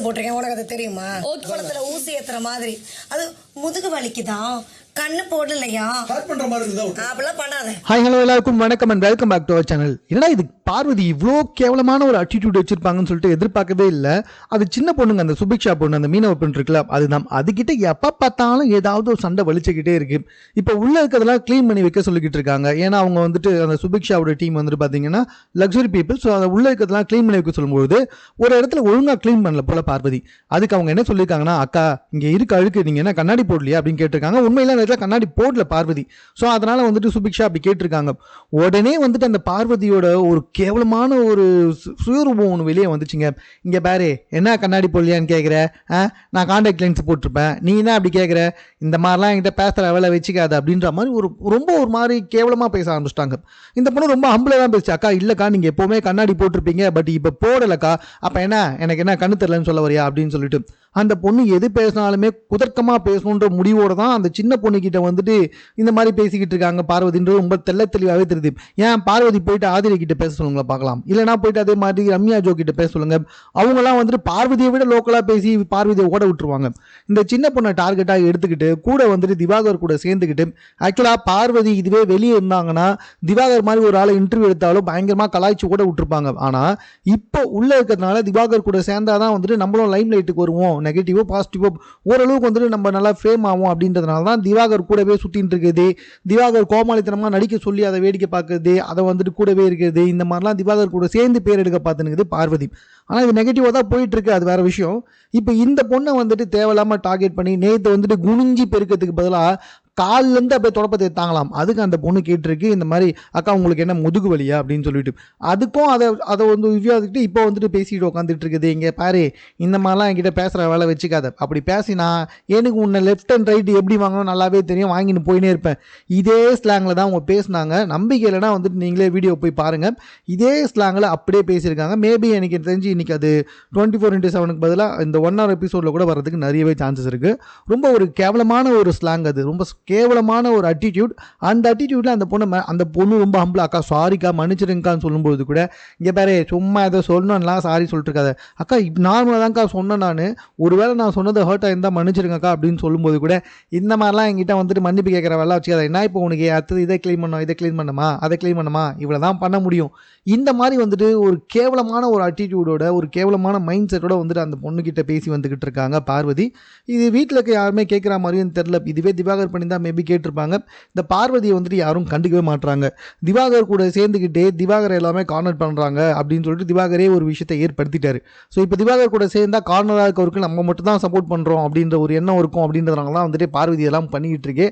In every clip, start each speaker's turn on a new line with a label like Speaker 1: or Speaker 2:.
Speaker 1: போட்டிருக்கேன். உனக்கு அது தெரியுமா? குளத்துல ஊசி ஏத்துற மாதிரி. அது முதுகு வலிக்குதான் கண்ணு போடலையா?
Speaker 2: ஹேர் பண்ற மாதிரி இருந்தா விட்டு.
Speaker 1: அப்படிலாம் பண்ணாத.
Speaker 3: ஹாய் ஹலோ எல்லாருக்கும். வணக்கம் and welcome back to our channel என்னடா இது? பார்வதி இவ்வளோ கேவலமான ஒரு அட்டிடியூட் வச்சிருப்பாங்கன்னு சொல்லிட்டு எதிர்பார்க்கவே இல்லை. அது சின்ன பொண்ணுங்க அந்த சுபிக்ஷா பொண்ணு அந்த மீனவ பெண் இருக்குல்ல அதுதான் அதுகிட்ட எப்போ பார்த்தாலும் ஏதாவது ஒரு சண்டை வலிச்சுக்கிட்டே இருக்கு. இப்போ உள்ள இருக்கிறதெல்லாம் க்ளீன் பண்ணி வைக்க சொல்லிக்கிட்டு இருக்காங்க. ஏன்னா அவங்க வந்துட்டு அந்த சுபிக்ஷாவோட டீம் வந்துட்டு பார்த்தீங்கன்னா லக்ஸரி பீப்புள் ஸோ அதை உள்ள இருக்கிறதெல்லாம் க்ளீன் பண்ணி வைக்க சொல்லும்போது ஒரு இடத்துல ஒழுங்காக க்ளீன் பண்ணல போல பார்வதி. அதுக்கு அவங்க என்ன சொல்லியிருக்காங்கன்னா அக்கா இங்கே இருக்க அழுக்கு. நீங்கள் என்ன கண்ணாடி போடலையா? அப்படின்னு கேட்டிருக்காங்க. உண்மையில இடத்துல கண்ணாடி போடல பார்வதி. ஸோ அதனால் வந்துட்டு சுபிக்ஷா அப்படி கேட்டிருக்காங்க. உடனே வந்துட்டு அந்த பார்வதியோட ஒரு கேவலமான ஒரு சு- சுயரூபம் ஒன்று வெளியே வந்துச்சுங்க. இங்கே பாரு என்ன கண்ணாடி போடலையான்னு கேட்குற ஆ? நான் காண்டாக்ட் லென்ஸ் போட்டிருப்பேன். நீ என்ன அப்படி கேட்குற இந்த மாதிரிலாம் என்கிட்ட பேசுகிற வேலை வச்சுக்காது. அப்படின்ற மாதிரி ஒரு ரொம்ப ஒரு மாதிரி கேவலமாக பேச ஆரம்பிச்சிட்டாங்க. இந்த பொண்ணு ரொம்ப ஹம்பிளாக தான் பேசுச்சு. அக்கா இல்லைக்கா நீங்கள் எப்போவுமே கண்ணாடி போட்டிருப்பீங்க பட் இப்போ போடலைக்கா. அப்போ என்ன? எனக்கு என்ன கண்ணு தெரிலன்னு சொல்ல வரியா? அப்படின்னு சொல்லிட்டு. அந்த பொண்ணு எது பேசினாலுமே குதர்க்கமாக பேசணுன்ற முடிவோடு தான் அந்த சின்ன பொண்ணுக்கிட்ட வந்துட்டு இந்த மாதிரி பேசிக்கிட்டு இருக்காங்க பார்வதின்றது ரொம்ப தெள்ள தெளிவாகவே தெரியுது. ஏன் பார்வதி போயிட்டு ஆதிரி கிட்ட பேச சொல்லுங்களா பார்க்கலாம். இல்லைனா போயிட்டு அதே மாதிரி ரம்யா ஜோ கிட்ட பேச சொல்லுங்க. அவங்களாம் வந்துட்டு பார்வதியை விட லோக்கலாக பேசி பார்வதியை ஓட விட்டுருவாங்க. இந்த சின்ன பொண்ணை டார்கெட்டாக எடுத்துக்கிட்டு கூட வந்துட்டு திவாகர் கூட சேர்ந்துக்கிட்டு ஆக்சுவலாக பார்வதி இதுவே வெளியே இருந்தாங்கன்னா திவாகர் மாதிரி ஒரு ஆளை இன்டர்வியூ எடுத்தாலும் பயங்கரமாக கலாய்ச்சி கூட விட்டுருப்பாங்க. ஆனால் இப்போ உள்ளே இருக்கிறதுனால திவாகர் கூட சேர்ந்தாதான் வந்துட்டு நம்மளும் லைம் லைட்டுக்கு வருவோம் நெகட்டிவோ பாசிட்டிவோ ஓரளவுக்கு வந்துட்டு நம்ம நல்லா ஃபேம் ஆகும் அப்படின்றதுனால தான் திவாகர் கூடவே சுற்றின்னு இருக்குது. திவாகர் கோமாளித்தனமாக நடிக்க சொல்லி அதை வேடிக்கை பார்க்குறது அதை வந்துட்டு கூடவே இருக்கிறது இந்த மாதிரிலாம் திவாகர் கூட சேர்ந்து பேர் எடுக்க பார்த்துனுக்குது பார்வதி. ஆனால் இது நெகட்டிவாக தான் போயிட்டுருக்கு அது வேற விஷயம். இப்போ இந்த பொண்ணை வந்துட்டு தேவையில்லாமல் டார்கெட் பண்ணி நேற்று வந்துட்டு குனிஞ்சி பெருக்கிறதுக்கு பதிலாக கால்லேருந்து அப்படியே தொடப்பத்தை தாங்கலாம் அதுக்கு அந்த பொண்ணு கேட்டிருக்கு இந்த மாதிரி அக்கா உங்களுக்கு என்ன முதுகு வலியா? அப்படின்னு சொல்லிட்டு. அதுக்கும் அதை அதை வந்து விவாதிக்கிட்டு இப்போ வந்துட்டு பேசிட்டு உட்காந்துட்டு இருக்குது இங்கே பாரு இந்த மாதிரிலாம் என்கிட்ட பேசுகிற வேலை வச்சுக்காத. அப்படி பேசினா எனக்கு உன்னை லெஃப்ட் அண்ட் ரைட் எப்படி வாங்கணும் நல்லாவே தெரியும். வாங்கின்னு போயினே இருப்பேன். இதே ஸ்லாங்கில் தான் அவங்க பேசுனாங்க. நம்பிக்கை இல்லைனா வந்துட்டு நீங்களே வீடியோ போய் பாருங்கள் இதே ஸ்லாங்கில் அப்படியே பேசியிருக்காங்க. மேபி எனக்கு தெரிஞ்சு இன்னைக்கு அது டுவெண்ட்டி ஃபோர் இன்ட்டு செவனுக்கு பதிலாக இந்த ஒன் ஹவர் எபிசோடில் கூட வரதுக்கு நிறையவே சான்சஸ் இருக்குது ரொம்ப ஒரு கேவலமான ஒரு ஸ்லாங் அது. ரொம்ப கேவலமான ஒரு அட்டிடியூட் அந்த அட்டிடியூட்டில் அந்த பொண்ணு அந்த பொண்ணு ரொம்ப ஹம்பிள் அக்கா சாரிக்கா மன்னிச்சிருங்கான்னு சொல்லும்போது கூட இங்கே பாரு சும்மா ஏதோ சொல்லணும்லாம் சாரி சொல்லிட்டு இருக்காது அக்கா நார்மலாக தான்க்கா சொன்னேன் நான். ஒருவேளை நான் சொன்னது ஹர்ட் ஆயிருந்தா மன்னிச்சிருங்கக்கா அப்படின்னு சொல்லும்போது கூட இந்த மாதிரிலாம் என்கிட்ட வந்துட்டு மன்னிப்பு கேட்குற வேலை வச்சுக்காத. என்ன இப்போ உனக்கு அடுத்தது இதை க்ளீன் பண்ணோம் இதை க்ளீன் பண்ணுமா? அதை க்ளீன் பண்ணுமா? இவ்வளோ தான் பண்ண முடியும். இந்த மாதிரி வந்துட்டு ஒரு கேவலமான ஒரு அட்டிடியூடோட ஒரு கேவலமான மைண்ட் செட்டோட வந்துட்டு அந்த பொண்ணுக்கிட்ட பேசி வந்துக்கிட்டு இருக்காங்க பார்வதி. இது வீட்டில் இருக்க யாருமே கேட்குற மாதிரியும் தெரில இதுவே திவாகர் பண்ணி தான் மேபி கேட்டிருப்பாங்க. இந்த பார்வதியை வந்துட்டு யாரும் கண்டுக்கவே மாட்டுறாங்க திவாகர் கூட சேர்ந்துக்கிட்டே திவாகர் எல்லாமே கார்னர் பண்ணுறாங்க அப்படின்னு சொல்லிட்டு திவாகரே ஒரு விஷயத்தை ஏற்படுத்திட்டாரு. ஸோ இப்போ திவாகர் கூட சேர்ந்தா கார்னராக இருக்கவருக்கு நம்ம மட்டும் தான் சப்போர்ட் பண்ணுறோம் அப்படின்ற ஒரு எண்ணம் இருக்கும் அப்படின்றதுனால தான் வந்துட்டு பார்வதி எல்லாம் பண்ணிக்கிட்டு இருக்கே.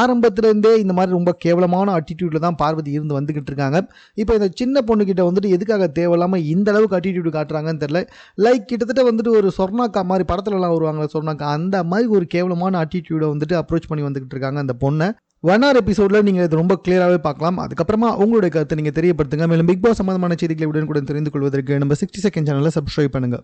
Speaker 3: ஆரம்பத்துலேருந்தே இந்த மாதிரி ரொம்ப கேவலமான அட்டிடியூடில் தான் பார்வதி இருந்து வந்துக்கிட்டு இருக்காங்க. இப்போ இந்த சின்ன பொண்ணுக்கிட்ட வந்துட்டு எதுக்காக தேவையில்லாமல் இந்த அளவுக்கு அட்டிடியூட் காட்டுறாங்கன்னு தெரில லைக் கிட்டத்தட்ட வந்துட்டு ஒரு சொர்ணாக்கா மாதிரி படத்துலலாம் வருவாங்க சொர்ணாக்கா அந்த மாதிரி ஒரு கேவலமான அட்டிடியூடை வந்துட்டு அப்ரோச் பண்ணி வந்துக்கிட்டு இருக்காங்க. அந்த பொண்ணை. ஒன் எபிசோடில் நீங்கள் இது ரொம்ப கிளியராகவே பார்க்கலாம். அதுக்கப்புறமா உங்களுடைய கருத்தை நீங்கள் தெரியப்படுத்துங்க. மேலும் பிக் பாஸ் சம்பந்தமான செய்திகளை உடனுக்குடன் தெரிந்து கொள்வதற்கு நம்ம சிக்ஸ்டி செகண்ட் சேனலை சப்ஸ்கிரைப் பண்ணுங்கள்